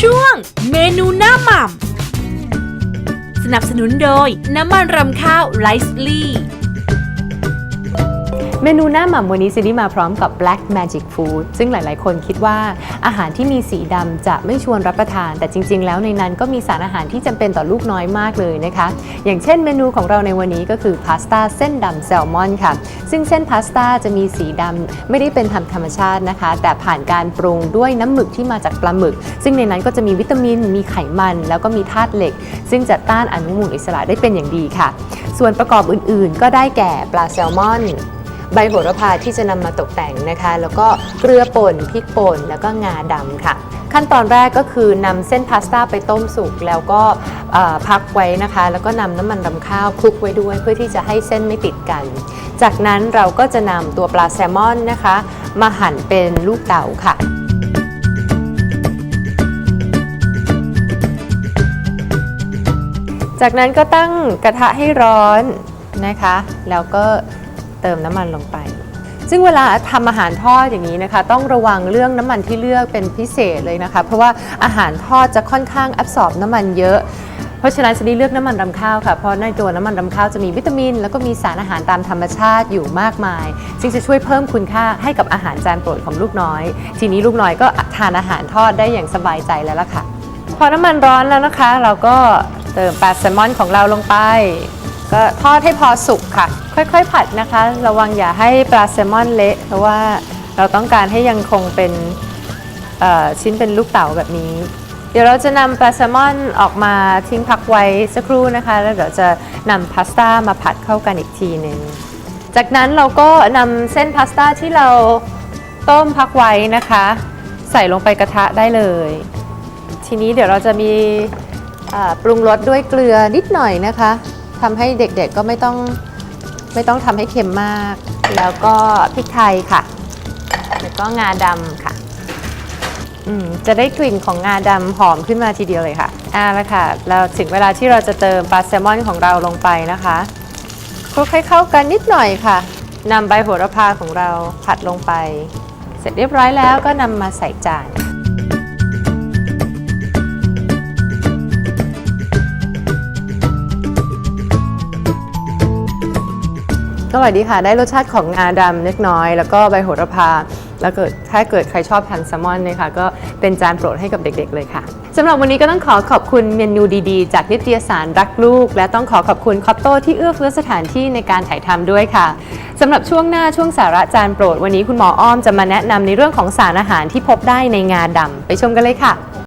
ช่วง เมนูหน้าหม่ำสนับสนุนโดยน้ำมันรำข้าวไลซ์ลี่ มนูหน้าหม่ำวันนี้ซินดี้มาพร้อมกับ Black Magic Food ซึ่งหลาย ๆ คนคิดว่าอาหารที่มีสีดำจะไม่ชวนรับประทาน แต่จริง ๆ แล้วในนั้นก็มีสารอาหารที่จำเป็นต่อลูกน้อยมากเลยนะคะ อย่างเช่นเมนูของเราในวันนี้ก็คือพาสต้าเส้นดำแซลมอนค่ะ ซึ่งเส้นพาสต้าจะมีสีดำไม่ได้เป็นธรรมธรรมชาตินะคะ แต่ผ่านการปรุงด้วยน้ำหมึกที่มาจากปลาหมึก ซึ่งในนั้นก็จะมีวิตามิน มีไขมัน แล้วก็มีธาตุเหล็ก ซึ่งจะต้านอนุมูลอิสระได้เป็นอย่างดีค่ะ ส่วนประกอบอื่น ๆ ก็ได้แก่ปลาแซลมอน ใบโหระพาที่จะนำมาตกแต่งนะคะ แล้วก็เกลือป่นพริกป่นแล้วก็งาดำค่ะ ขั้นตอนแรกก็คือนำเส้นพาสต้าไปต้มสุกแล้วก็พักไว้นะคะ แล้วก็นำน้ำมันรำข้าวคลุกไว้ด้วย เพื่อที่จะให้เส้นไม่ติดกัน จากนั้นเราก็จะนำตัวปลาแซลมอนนะคะ มาหั่นเป็นลูกเต๋าค่ะจากนั้นก็ตั้งกระทะให้ร้อนนะคะ แล้วก็ เติมน้ำมันลงไป ซึ่งเวลาทำอาหารทอดอย่างนี้นะคะ ต้องระวังเรื่องน้ำมันที่เลือกเป็นพิเศษเลยนะคะ เพราะว่าอาหารทอดจะค่อนข้างแอบสอบน้ำมันเยอะเพราะฉะนั้นจะได้เลือกน้ำมันรำข้าวค่ะ เพราะในตัวน้ำมันรำข้าวจะมีวิตามิน แล้วก็มีสารอาหารตามธรรมชาติอยู่มากมาย ซึ่งจะช่วยเพิ่มคุณค่าให้กับอาหารจานโปรดของลูกน้อย ทีนี้ลูกน้อยก็ทานอาหารทอดได้อย่างสบายใจแล้วล่ะค่ะ พอน้ำมันร้อนแล้วนะคะ เราก็เติมปลาแซลมอนของเราลงไป ก็ทอดให้พอสุกค่ะ ค่อยๆ ผัดนะคะ ระวังอย่าให้ปลาแซลมอนเละ เพราะว่าเราต้องการให้ยังคงเป็นชิ้นเป็นลูกเต๋าแบบนี้ เดี๋ยวเราจะนำปลาแซลมอนออกมาทิ้งพักไว้สักครู่นะคะ แล้วเดี๋ยวจะนำพาสต้ามาผัดเข้ากันอีกทีหนึ่งจากนั้นเราก็นำเส้นพาสต้าที่เราต้มพักไว้นะคะ ใส่ลงไปกระทะได้เลย ทีนี้เดี๋ยวเราจะมีปรุงรสด้วยเกลือนิดหน่อยนะคะ ทำให้เด็กๆก็ไม่ต้องไม่ต้องทำให้เค็มมาก แล้วก็พริกไทยค่ะ แล้วก็งาดำค่ะอืมจะได้กลิ่นของงาดำหอมขึ้นมาทีเดียวเลยค่ะอ่าแล้วค่ะเราถึงเวลาที่เราจะเติมปลาแซลมอนของเราลงไปนะคะคลุกให้เข้ากันนิดหน่อยค่ะนำใบโหระพาของเราผัดลงไป เสร็จเรียบร้อยแล้วก็นำมาใส่จาน ร่อยดีค่ะ ได้รสชาติของงาดำเล็กน้อย แล้วก็ใบโหระพา แล้วเกิดถ้าเกิดใครชอบทานแซลมอนเนี่ยค่ะก็เป็นจานโปรดให้กับเด็กๆเลยค่ะสำหรับวันนี้ก็ต้องขอขอบคุณเมนูดีๆ จากนิตยสารรักลูก และต้องขอขอบคุณคอตโต้ที่เอื้อเฟื้อสถานที่ในการถ่ายทำด้วยค่ะสำหรับช่วงหน้าช่วงสาระจานโปรด วันนี้คุณหมออ้อมจะมาแนะนำในเรื่องของสารอาหารที่พบได้ในงาดำไปชมกันเลยค่ะ